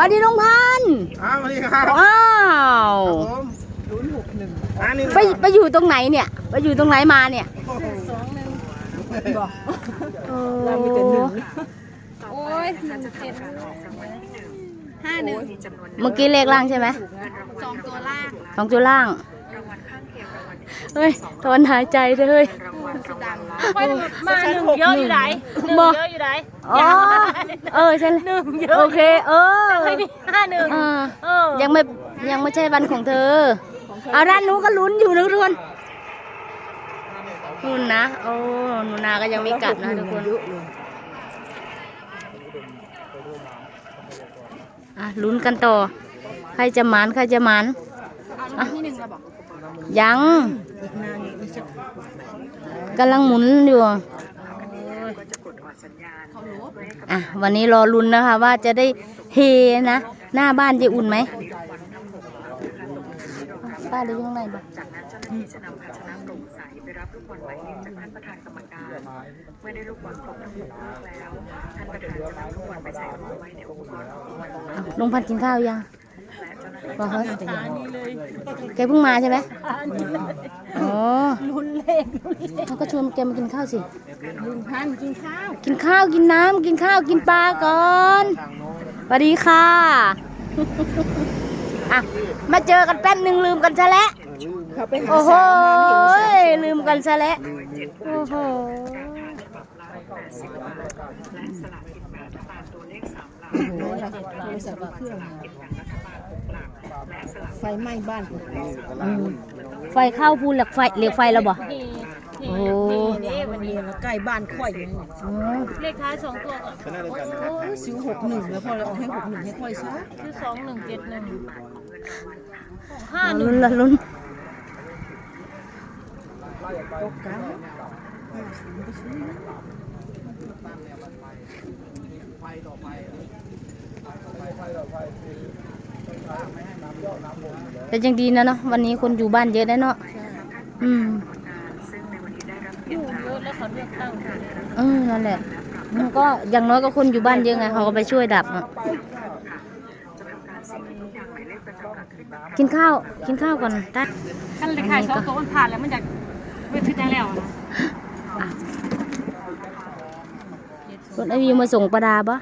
วัสดีลุงพันธุ์อ้าวสวัสดีครับว้าว ผมศูนย์หกหนึ่งอันนี้ไปไปอยู่ตรงไหนเนี่ย ไปอยู่ตรงไหนมาเนี่ยบอกโอ้โอ้ยหนึ่งเจ็ดห้าหนึ่งเมื่อกี้เลขล่างใช่ไหมสองตัวล่างสองจุดล่าง เฮ้ยถอนหายใจเลยเฮ้ย มาหนึ่งเยอะอยู่ไหนหนึ่งบอกเยอะอยู่ไหนอ๋อ เออใช่เลยหนึ่งเยอะโอเค เออไม่มีห้าหนึ่งเออเออยังไม่ยังไม่ใช่วันของเธอ เอาด้านนู้นก็ลุ้นอยู่นะทุกคนนู่นนะ โอ้หนูนาก็ยังไม่กลับนะทุกคนอะลุ้นกันต่อ ใครจะหมานใครจะหมานอะ ยังกำลังหมุนอยู่อะวันนี้รอลุ้นนะคะ ว่าจะได้เฮนะ หน้าบ้านจะอุ่นไหมป้าหรืออยู่ข้างในบ้างจากนั้นเจ้าหน้าที่จะนำภาชนะโปร่งใสไปรับลูกบอลหมายเลขจากท่านประธานกรรมการ เมื่อได้ลูกบอลครบทั้งหกลูกแล้ว ท่านประธานจะนำลูกบอลไปใส่รวมไว้ในอุปกรณ์ออกรางวัลอะลุงพันธุ์กินข้าวยัง และเจ้าหน้าที่บอกเขาแกเพิ่งมาใช่ไหมอ๋อรุนเล่นเขาก็ชวนแกมากินข้าวสิลุงพันธุ์กินข้าว กินข้าวกินน้ำกินข้าวกินปลาก่อนสวัสดีค่ะอะมาเจอกันแป๊บหนึ่งลืมกันซะแล้วเขาไปหาโอ้โหสาวมาไม่เห็นใส่ลืมกันซะแล้วโอ้โหและสลากกินแบ่งรัฐบาลตัวเลขสามหลักโอ้ยโทรศัพท์เครื่อง ไฟไหม้บ้านไฟเข้าภูเหล็กไฟเหล็กไฟแล้วบ่นี่โอ้นี่นี่วันนี้ใกล้บ้านค่อยอยู่นี่อ๋อเลขท้ายสองตัวก่อนโอ้ยซื้อหกหนึ่งแล้วพอเราเอาให้หกหนึ่งให้ค่อยซะคือสองหนึ่งเจ็ดหนึ่งห้าหนึ่ลุ้งนละลุ้นตกกันห้าศูนย์ก็ซื้อนะ แต่ยังดีนะเนาะวันนี้คนอยู่บ้านเยอะได้เนาะอืมอยู่เยอะแล้วเขาเลือกตั้งเออนั่นแหละมันก็อย่างน้อยก็คนอยู่บ้านเยอะไงเขาก็ไปช่วยดับอะกินข้าวกินข้าวก่อนได้ท่านเลขท้ายสองตัวมันผ่านแล้วมันอยากไม่ถึงได้แล้วอะคุณไอวีมาส่งประดาปะ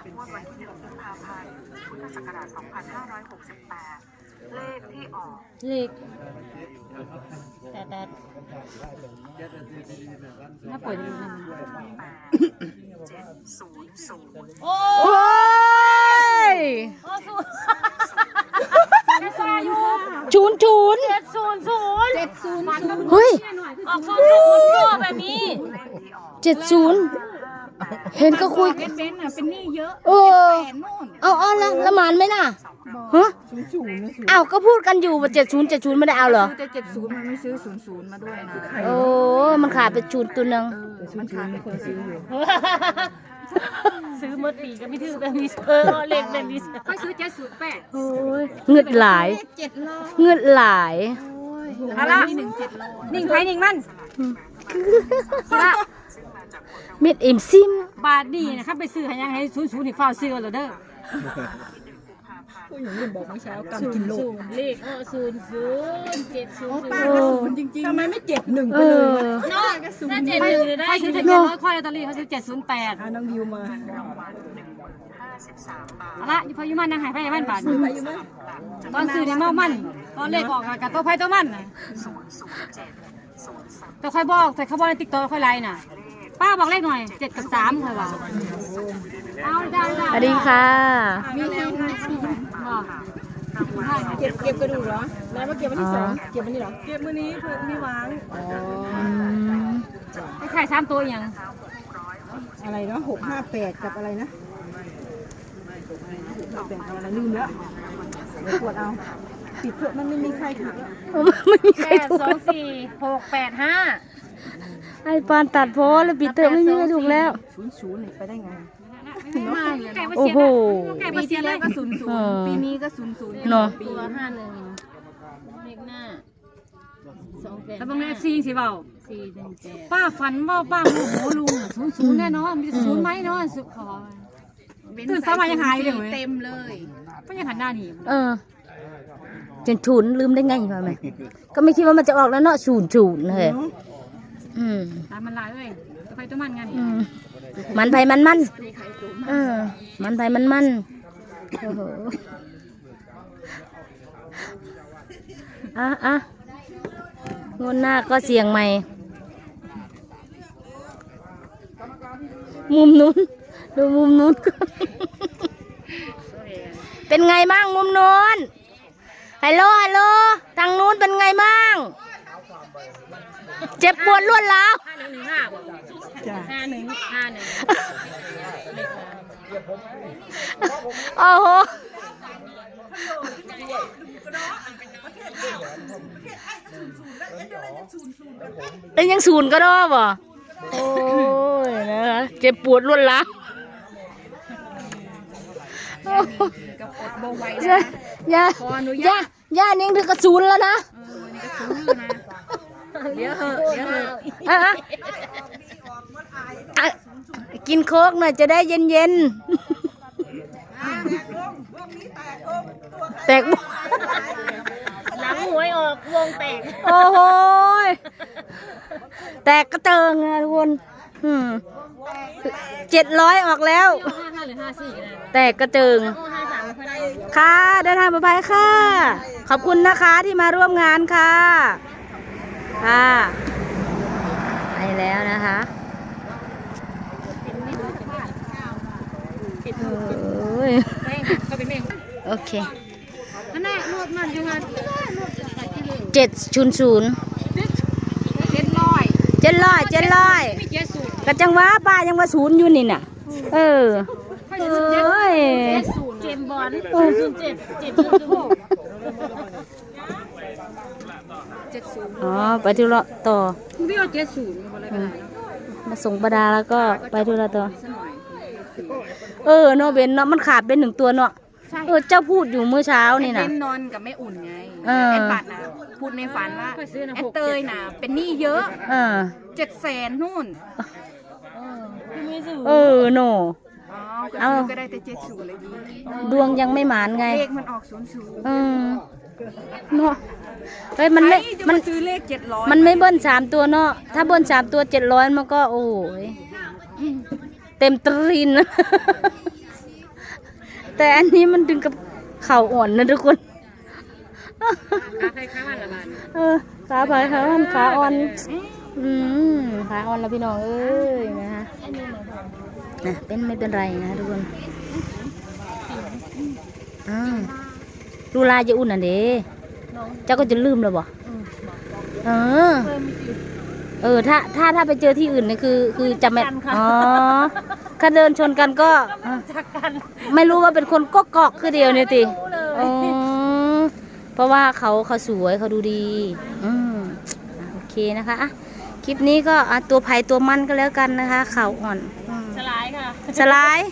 พุทธศักราช2568 เลขที่ออก เลขแต่แต่ถ้าเปิดอยู่นั่น700โอ้โอ้ยโอ้ศูนย์ไม่ฟ้าอยู่ชูนชูนเจ็ดศูนย์ศูนย์เจ็ดศูนย์ศูนย์เฮ้ยออกศูนย์ศูนย์ตัวแบบนี้เจ็ดศูนย์ เห็นก็คุยเป็นเบนซ์อะเป็นหนี้เยอะเออ แสนนู่นเอาเอาละละหมานไหมน่ะฮะศูนย์ศูนย์นะศูนย์เอาก็พูดกันอยู่ว่าเจ็ดศูนย์เจ็ดศูนย์ไม่ได้เอาเหรอ แต่เจ็ดศูนย์มันไม่ซื้อศูนย์ศูนย์มาด้วยนะโอ้ มันขาดไปชูนตัวหนึงมันขาดมีคนซื้ออยู่ซื้อเมื่อปีก็ไม่ถือแบบนี้เออเล่นแบบนี้ก็ซื้อเจ็ดศูนย์แปดโอ้ยเงือดหลาย เจ็ดโลเงือดหลายอะไรหนึ่งเจ็ดโลนิ่งไผนิ่งมัน เม็ดเอ็มซิมบาทดีนะครับไปซื้อให้ยังให้ศูนย์ศูนย์นี่ฟ้าซื้อแล้วเด้อผู้หญิงเรียนบอกเมื่อเช้ากำกินโลกเลขเออศูนย์ศูนย์เจ็ดศูนย์ป้าก็ศูนย์จริงๆทำไมไม่เจ็ดหนึ่งเอไปเลยอเนาะถ้าเจ็ดหนึ่งเลยได้ซื้อเจ็ดร้อยค่อยลอตเตอรี่เขาซื้อเจ็ดศูนย์แปดอ่าน้องดิวมาเอาละอยู่พออยู่มันนางหายไปยังมันบาทไปอยู่ไหมตอนซื้อเนี่ยเมามันตอนเลขออกอะกับตัวไพ่ตัวมันน่ะแต่ค่อยบอกแต่เขาบอกในติ๊กต็อกค่อยไลน์น่ะ ป้าบอกเลขหน่อยเจ็ดกับสามค่อยว่าเอาได้ได้สวัสดีค่ะบอกเก็บเก็บกระดูกเหรอแล้วมาเก็บวันที่สองเก็บวันนี้เหรอเก็บวันนี้เพื่อนมีวางอ๋ออืมไอ้ไข่สามตัวอีกอยังอะไรเนาะหกห้าแปดกับอะไรนะหกห้าแปดกับอะไรลืมแล้วเดี๋ยวกดเอาปิดเถอะมันไม่มีใครถือไม่มีใคแปรดถูกสองสี่หกแปดห้า ไอ้ปานตัดโพสแล้วปิดเตอร์ไม่มีใครถูกแล้ว ศูนย์ศูนย์นี่ไปได้ไงมาไก่มาโอ้เสียโห ไก่มาเสียเลยก็ศูนย์ศูนย์เออปีนี้ก็ศูนย์ศูนย์เนาะตัวห้าหนึ่งเลขหน้าสองแปดแล้วบางเลขสี่สิเบาสี่หนึ่งแปดป้าฝันว่าป้าโมโหลุงศูนย์ศูนย์แน่นอนมีศูนย์ไหมเนาะสุขขอ ตื่นสายมายังหายเลยเต็มเลยก็ยังหันหน้าหนีเออจนฉุนลืมได้ไงวะแม่ก็ไม่คิดว่ามันจะออกแล้วเนาะฉุนฉุนเลย อืมตามมันลายเลยตัวใครตัวมันกันอืมมันไปมันมันเออ มันไปมันมันโอ้โหอะอะงวดหน้าก็เสียงใหม่ มุมนู้น ดูมุมนู้นก่อนเป็นไงบ้างมุมนู้นฮัลโหลฮัลโหลทางนู้นเป็นไงบ้าง เจ็บปวดรวดร้าวห้าหนึ่งหนึ่งห้าบอกห้าหนึ่งห้าหนึ่งโอ้โหเป็นยังศูนย์ก็ได้บ่โอ้ยนะคะเจ็บปวดรวดร้าวย่าย่าย่าย่านิ่งถึงกระศูนย์แล้วนะเดี๋ยวเหอะเดี๋ยวเหอะอะอะอะกินโค้กหน่อยจะได้เย็นเย็นๆแตกบ่หลังหวยออกวงแตกโอ้โหยแตกกระเจิงนะทุกคนเจ็ดร้อยออกแล้ว ห้าห้าหรือห้าสี่กันนะแตกกระเจิง โอ้ห้าสามไม่ได้ ค่ะเดินทางปลอดภัยค่ะ ขอบคุณนะคะที่มาร่วมงานค่ะ ค่ะไปแล้วนะคะโอ้ยแม่งก็เป็นแม่งโอเคอันน่ะนวดมันยังไงเจ็ดศูนย์ศูนย์เจ็ดร้อยเจ็ดร้อยเจ็ดร้อยไม่เจ็ดสูตรกะจังหวะป้ายังว่าศูนย์อยู่นี่น่ะ เออเอ้ยสูตรเจมบอลศูนย์เจ็ดเจ็ดศูนย์หกเจ็ดศูนย์ อ๋อ ไปที่ละต่อพี่เอาเจ็ดศูนย์อะไรกันมาส่งประดาแล้วก็ไปที่ละต่อสักหน่อยเออเนาะเบนเนาะมันขาดเป็นหนึ่งตัวเนาะ ใช่เออเจ้าพูดอยู่เมื่อเช้านี่นะ เล่นนอนกับแม่อุ่นไงเออ แอนปัดนะพูดในฝันว่าแอนเตยนะเป็นหนี้เยอะเออ เจ็ดแสนนู่นเออโนอ๋อก็เอาซื้อก็ได้แต่เจ็ดศูนย์เลยดีดวงยังไม่หมานไง เลขมันออกศูนย์ศูนย์เออ เนาะเฮ้ยมันไม่ใครจะมันมาซื้อเลขเจ็ดร้อยมันไม่เบิ้ลสามตัวเนาะถ้าเบิ้ลสามตัวเจ็ดร้อยมันก็โอ้ยเต็มตรีนแต่อันนี้มันดึงกับเข่าอ่อนนะทุกคนใครค้ามันละมันเออขาผายขาอ่อนขาอ่อนอืมขาอ่อนแล้วพี่น้องเอ้ยนะคะนะเป็นไม่เป็นไรนะทุกคนอ่า ดูลายจะอุ่นอะเด้เจ้าก็จะลืมแล้วบ่เออ เออ ถ้าถ้าถ้าไปเจอที่อื่นนี่คือ คือจำไม่อ๋อถ้าเดินชนกันก็ไม่รู้ว่าเป็นคนก็กอกคือเดียวเนี่ยติอ๋อเพราะว่าเขาเขาสวยเขาดูดีอืมอะโอเคนะคะอะคลิปนี้ก็อะตัวไผ่ตัวมันก็แล้วกันนะคะ เขาอ่อนสลายค่ะสไลด์